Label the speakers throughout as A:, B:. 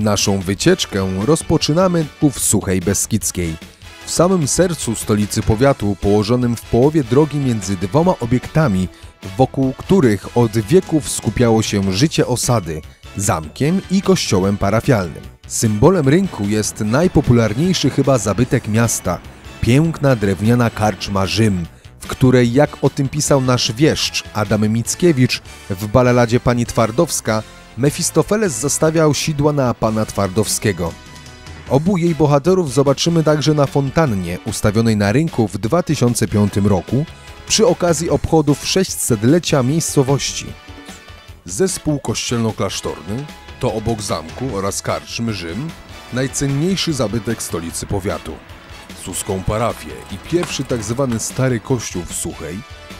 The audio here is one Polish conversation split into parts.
A: Naszą wycieczkę rozpoczynamy tu w Suchej Beskidzkiej, w samym sercu stolicy powiatu, położonym w połowie drogi między dwoma obiektami, wokół których od wieków skupiało się życie osady, zamkiem i kościołem parafialnym. Symbolem rynku jest najpopularniejszy chyba zabytek miasta, piękna drewniana karczma Rzym, w której, jak o tym pisał nasz wieszcz Adam Mickiewicz w balaladzie Pani Twardowska, Mefistofeles zastawiał sidła na pana Twardowskiego. Obu jej bohaterów zobaczymy także na fontannie ustawionej na rynku w 2005 roku przy okazji obchodów 600-lecia miejscowości. Zespół kościelno-klasztorny to obok zamku oraz karczmy Rzym najcenniejszy zabytek stolicy powiatu. Suską parafię i pierwszy tak zwany Stary Kościół w Suchej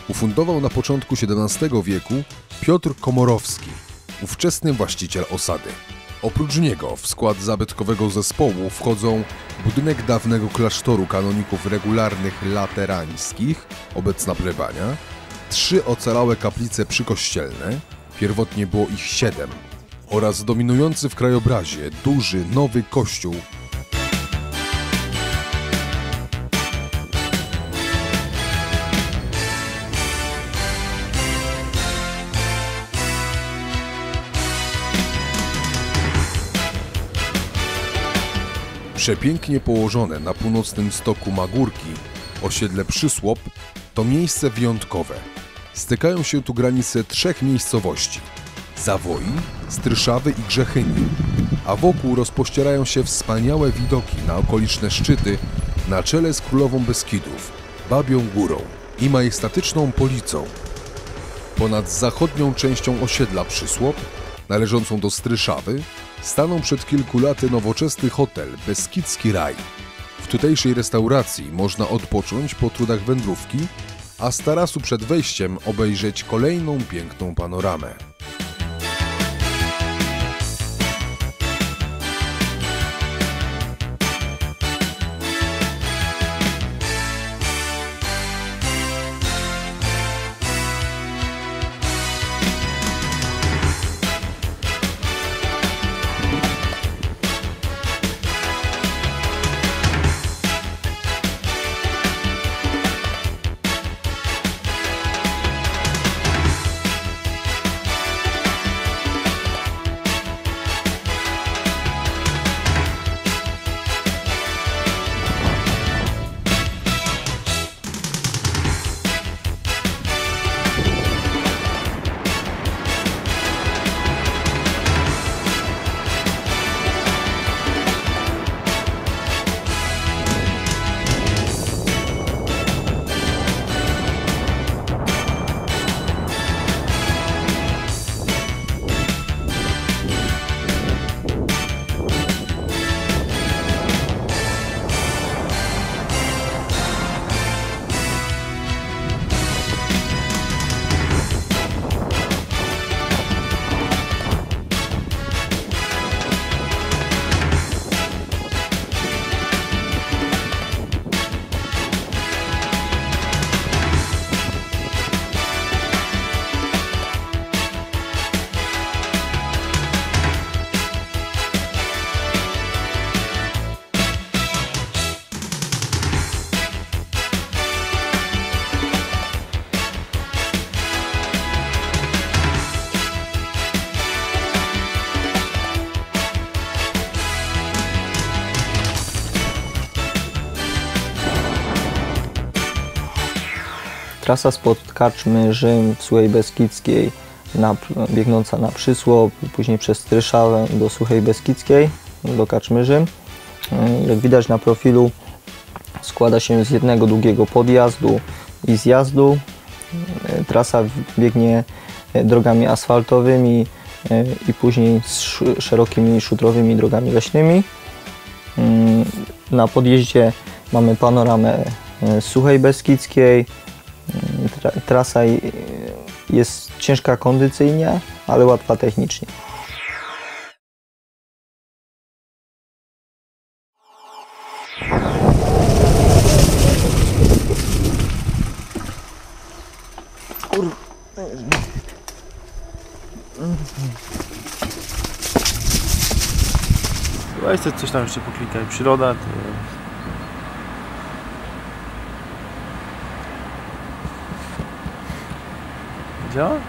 A: ufundował na początku XVII wieku Piotr Komorowski, ówczesny właściciel osady. Oprócz niego w skład zabytkowego zespołu wchodzą budynek dawnego klasztoru kanoników regularnych laterańskich, obecna plebania, trzy ocalałe kaplice przykościelne, pierwotnie było ich siedem, oraz dominujący w krajobrazie duży nowy kościół Przepięknie położone na północnym stoku Magórki, osiedle Przysłop, to miejsce wyjątkowe. Stykają się tu granice trzech miejscowości Zawoi, Stryszawy i Grzechyni, a wokół rozpościerają się wspaniałe widoki na okoliczne szczyty na czele z Królową Beskidów, Babią Górą i majestatyczną Policą. Ponad zachodnią częścią osiedla Przysłop, należącą do Stryszawy, stanął przed kilku laty nowoczesny hotel Beskidzki Raj. W tutejszej restauracji można odpocząć po trudach wędrówki, a z tarasu przed wejściem obejrzeć kolejną piękną panoramę.
B: Trasa spod Kaczmy, Rzym w Suchej Beskidzkiej, na, biegnąca na Przysłop, później przez Stryszawę do Suchej Beskidzkiej, do Kaczmy Rzym. Jak widać na profilu składa się z jednego długiego podjazdu i zjazdu. Trasa biegnie drogami asfaltowymi e, i później z szerokimi szutrowymi drogami leśnymi. Na podjeździe mamy panoramę e, Suchej Beskidzkiej, Trasa jest ciężka kondycyjnie, ale łatwa technicznie.
C: Weź coś- coś tam jeszcze poklikaj. Przyroda to... 그죠?